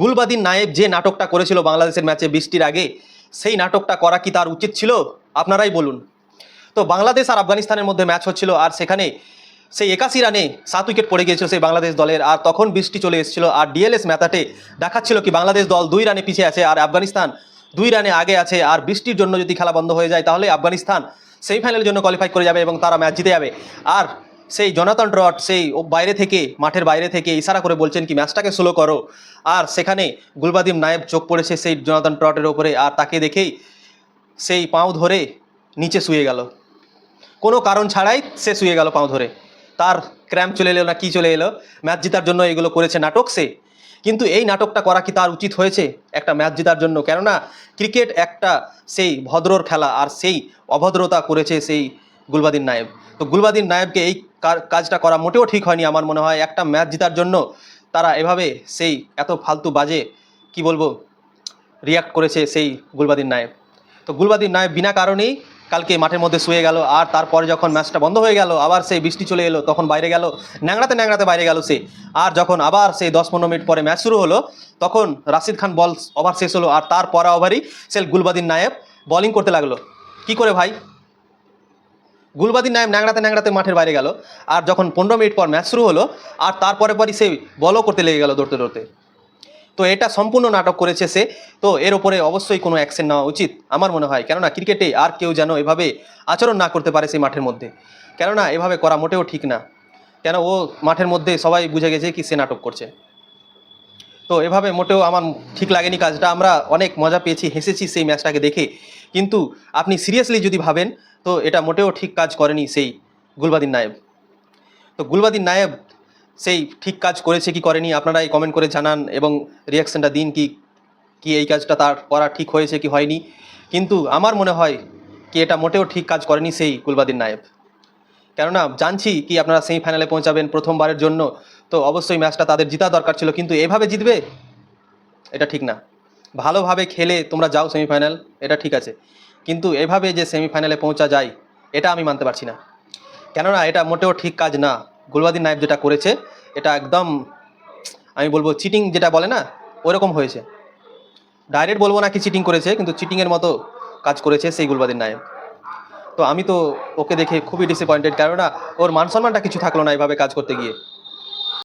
গুলবাদিন নায়েব যে নাটকটা করেছিল বাংলাদেশের ম্যাচে বৃষ্টির আগে, সেই নাটকটা করা কি তার উচিত ছিল? আপনারাই বলুন। তো বাংলাদেশ আর আফগানিস্তানের মধ্যে ম্যাচ হচ্ছিল আর সেখানে সেই একাশি রানে সাত উইকেট পড়ে গিয়েছিল সেই বাংলাদেশ দলের, আর তখন বৃষ্টি চলে এসেছিল আর ডিএলএস ম্যাথাটে দেখাচ্ছিল কি বাংলাদেশ দল দুই রানে পিছিয়ে আছে আর আফগানিস্তান দুই রানে আগে আছে আর বৃষ্টির জন্য যদি খেলা বন্ধ হয়ে যায় তাহলে আফগানিস্তান সেমিফাইনালের জন্য কোয়ালিফাই করে যাবে এবং তারা ম্যাচ জিতে যাবে। আর সেই জনাতন ট্রট সেই বাইরে থেকে, মাঠের বাইরে থেকে ইশারা করে বলছেন কি, ম্যাচটাকে স্লো করো। আর সেখানে গুলবাদিম নায়েব চোখ পড়েছে সেই জনাতন ট্রটের ওপরে আর তাকে দেখেই সেই পাঁও ধরে নিচে শুয়ে গেল। কোনো কারণ ছাড়াই সে শুয়ে গেল পাঁও ধরে। তার ক্র্যাম্প চলে এলো না কি চলে এলো? ম্যাচ জেতার জন্য এগুলো করেছে নাটক সে। কিন্তু এই নাটকটা করা কি তার উচিত হয়েছে? একটা ম্যাচ জেতার জন্য। কেননা ক্রিকেট একটা সেই ভদ্রর খেলা আর সেই অভদ্রতা করেছে সেই গুলবাদিন নায়েব। তো গুলবাদিন নায়েবকে এই কাজটা করা মোটেও ঠিক হয়নি আমার মনে হয়। একটা ম্যাচ জেতার জন্য তারা এভাবে সেই এত ফালতু বাজে, কি বলব রিয়াক্ট করেছে সেই গুলবাদিন নায়েব। তো গুলবাদিন নায়েব বিনা কারণেই কালকে মাঠের মধ্যে শুয়ে গেল, আর তারপরে যখন ম্যাচটা বন্ধ হয়ে গেল, আবার সেই বৃষ্টি চলে এলো, তখন বাইরে গেল, ন্যাংড়াতে ন্যাংড়াতে বাইরে গেল সে। আর যখন আবার সেই দশ পনেরো মিনিট পরে ম্যাচ শুরু হলো, তখন রাশিদ খান বল ওভার শেষ হলো, আর তার পরা ওভারই সে গুলবাদিন নায়েব বোলিং করতে লাগল। কি করে ভাই? গুলবাদিন নায়েব ন্যাংড়াতে ন্যাংড়াতে মাঠের বাইরে গেল। আর যখন পনেরো মিনিট পর ম্যাচ শুরু হলো, আর তারপরে পরই সে বলও করতে লেগে গেল দৌড়তে দৌড়তে। তো এটা সম্পূর্ণ নাটক করেছে সে। তো এর ওপরে অবশ্যই কোনো অ্যাকশন নেওয়া উচিত আমার মনে হয়। কেননা ক্রিকেটে আর কেউ যেন এভাবে আচরণ না করতে পারে সেই মাঠের মধ্যে। কেননা এভাবে করা মোটেও ঠিক না। কেন ও মাঠের মধ্যে সবাই বুঝে গেছে কি সে নাটক করছে। তো এভাবে মোটেও আমার ঠিক লাগেনি কাজটা। আমরা অনেক মজা পেয়েছি, হেসেছি সেই ম্যাচটাকে দেখে। কিন্তু আপনি সিরিয়াসলি যদি ভাবেন তো এটা মোটেও ঠিক কাজ করেনি সেই গুলবাদিন নায়েব। তো গুলবাদিন নায়েব সেই ঠিক কাজ করেছে কি করেনি? আপনারা এই কমেন্ট করে জানান এবং রিয়াকশনটা দিন কি কি এই কাজটা তার করা ঠিক হয়েছে কি হয়নি। কিন্তু আমার মনে হয় কি এটা মোটেও ঠিক কাজ করেনি সেই গুলবাদিন নায়েব। কেননা জানছি কি আপনারা সেমিফাইনালে পৌঁছাবেন প্রথমবারের জন্য, তো অবশ্যই ম্যাচটা তাদের জিতা দরকার ছিল, কিন্তু এভাবে জিতবে? এটা ঠিক না। ভালোভাবে খেলে তোমরা যাও সেমিফাইনাল এটা ঠিক আছে। কিন্তু এভাবে যে সেমিফাইনালে পৌঁছা যায়, এটা আমি মানতে পারছি না। কেননা এটা মোটেও ঠিক কাজ না। গুলবাদিন নায়েব যেটা করেছে, এটা একদম, আমি বলব চিটিং যেটা বলে না, ওরকম হয়েছে। ডাইরেক্ট বলব না কি চিটিং করেছে, কিন্তু চিটিংয়ের মতো কাজ করেছে সেই গুলবাদিন নায়েব। তো আমি তো ওকে দেখে খুবই ডিসঅ্যাপয়েন্টেড কেননা ওর মান সম্মানটা কিছু থাকল না এভাবে কাজ করতে গিয়ে।